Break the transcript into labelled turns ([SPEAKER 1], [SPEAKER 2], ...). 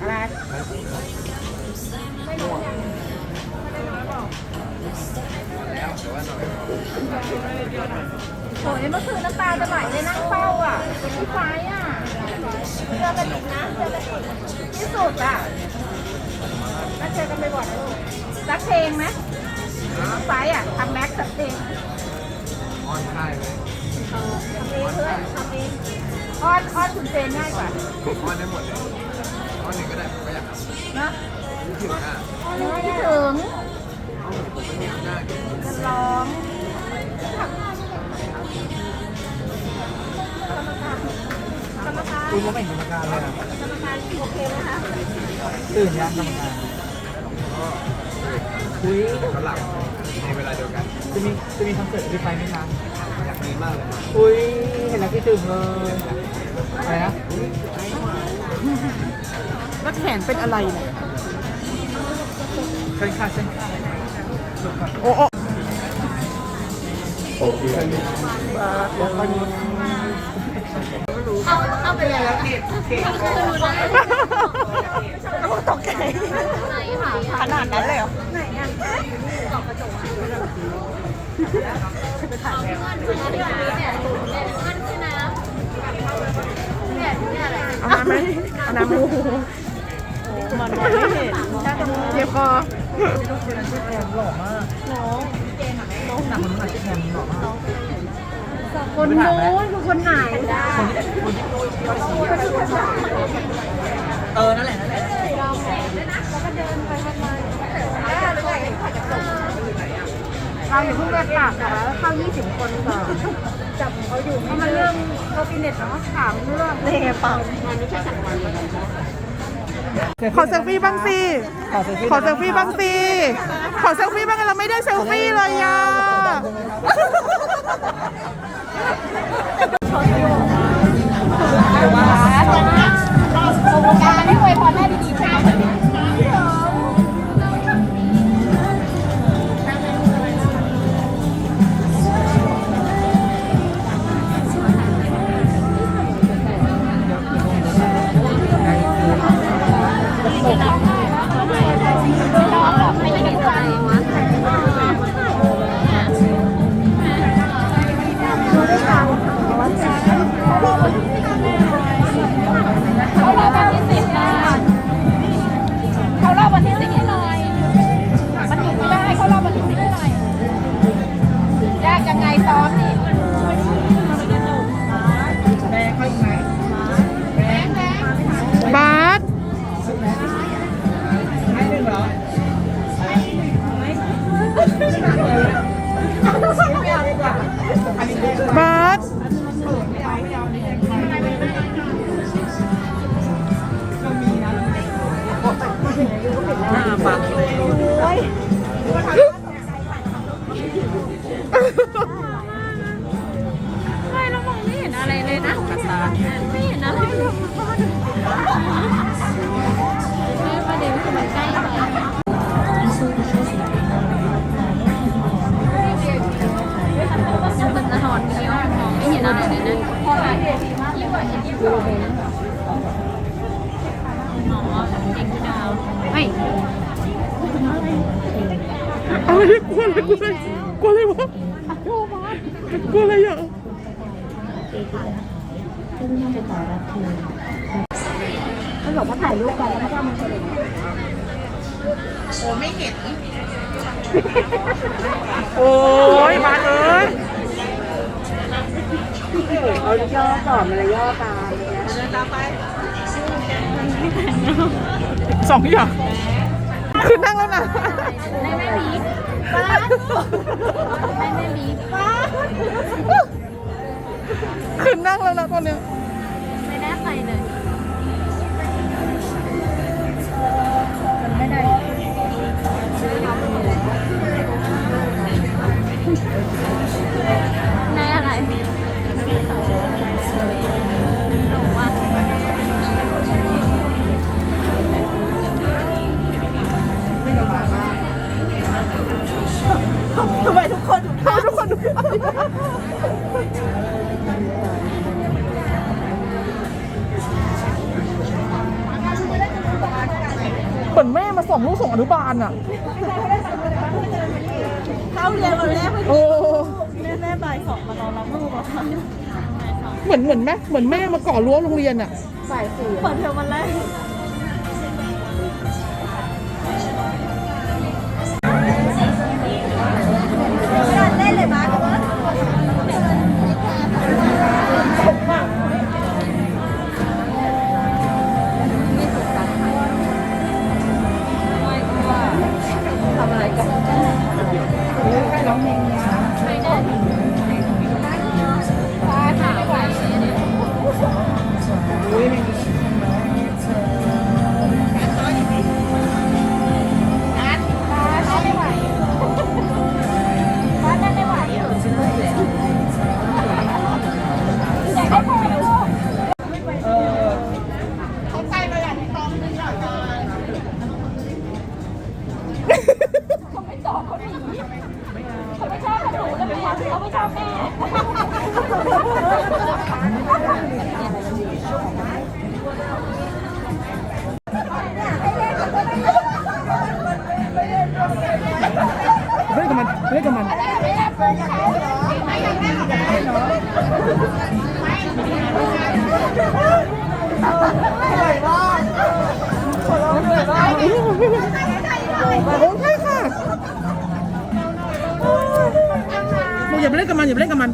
[SPEAKER 1] อะไรโอ้ยเมื่อคืนน้ำตาจะไหลเลยนั่งเฝ้าอะพี่ซ้ายอะเจอกันอีกนะเจอกันอีกที่สุดอะถ้าเจอกันไปบ่อยนะลูกรักเพลงไหมฟ้ายอะทำแม็กสักเพลง
[SPEAKER 2] ออนได้ไหม
[SPEAKER 1] ทำเองเพื่อนทำเองออนออนคุณเจนง่ายกว่า
[SPEAKER 2] ออนได้หมดเลย ออนหนึ่งก็ได้ผมก็อยากทำ
[SPEAKER 1] นะ
[SPEAKER 2] รู้ถึงอะ
[SPEAKER 1] คิดถึง
[SPEAKER 2] ผมไม่มีอำนาจะ
[SPEAKER 1] ร้องกรรมการกรรมการ
[SPEAKER 3] คุณก็เป็นกรรมการเลยนะ
[SPEAKER 1] กรรมการโอเคไหมคะ
[SPEAKER 3] ตื่นยังกรรมการคุย
[SPEAKER 2] ก็หลับในเวลาเดียวกัน
[SPEAKER 3] จะมีจะมีคอนเสิร์ตที่ไปไหมคะ
[SPEAKER 2] อยากมีมากเลย
[SPEAKER 3] คุยเห็นแล้วคิดถึงเลยอะไรนะ
[SPEAKER 4] แล้วแขนเป็นอะไรเนี่ย
[SPEAKER 3] เชิญค่ะเชิญค่ะ
[SPEAKER 4] โอ้โอ้
[SPEAKER 1] เข้าไปเลยแล้วผิดตกใจ
[SPEAKER 4] ขนาดนั้นเลยเหรอ
[SPEAKER 1] ไหนอะ
[SPEAKER 4] เอาน้ำไหมเอาน้ำไหม โอ้โหมันมองไม่เห็นเจ็บคอ
[SPEAKER 3] หล่อมากน้องน้องหนักคนนั้นชื่อแฮมหล่อมาก
[SPEAKER 1] คนนู้นคือคนไหนได้
[SPEAKER 3] เออ นั่นแหละ นั่นแหละ
[SPEAKER 1] เราอย่าเพิ่งเรียกปากค่ะเข้า 20 คนก่อนจับเขาอยู่เพราะมันเรื่อง โคฟิเน็ตเนาะถามเรื่องเล่ปังมันไม่ใช่สังวัน
[SPEAKER 4] ขอเซลฟี่บ้างสิ
[SPEAKER 3] ขอเซลฟี่
[SPEAKER 4] ขอเซลฟี่บ้างสิ ขอเซลฟี่บ้างเราไม่ได้เซลฟี่เลยอะ
[SPEAKER 1] อะไร
[SPEAKER 3] เลย
[SPEAKER 1] ประเด็นคือมันใกล้ไปยังเป็นสะท้อนนี้ว่ามองไม่เห็นอะไรเลยนะพอหาเด็กดีมากยิ่งกว่ายิ่งกว่าหมอเด็กดาวเฮ้ย
[SPEAKER 4] อะไรกลัวอะไรกลัวอะไรกลั วอะไรวะกลัวอะไรอะ
[SPEAKER 1] เขาบอกว่าถ่ายรูปกันแล้วก็เอามันเฉลย
[SPEAKER 4] โอ้ยบาสเอ้ยมา
[SPEAKER 1] เขาย่อก่อนมันย่อตาม
[SPEAKER 4] สองอย่างคือนั่งแล้วนะ
[SPEAKER 1] ไม่ไม่มีป้าไม่ไม่มีป้า
[SPEAKER 4] คือนั่งแล้วนะตอนเนี้ย
[SPEAKER 1] ไม่ได้ใครเลยไม่ได้ในอะไรหนูว่า
[SPEAKER 4] ท มือนแม่มาส่งลูกส่งอนุบาลอะ
[SPEAKER 1] เข้าเรียนวันแรก
[SPEAKER 4] โอ้
[SPEAKER 1] แม่
[SPEAKER 5] แม่บ่ายสองมารอรับลูกอะค่ะ
[SPEAKER 4] เหมือนเหมือนแม่เหมือนแม่มาก่อรั้วโรงเรียนอะ
[SPEAKER 5] บ่ายสี่เปิดเทอมวันแรก เป็นความเขาไม่ชอบแม่
[SPEAKER 4] เล่นกับมันเล่นกับมันโกับมันอย่าไปเล่นกับมัน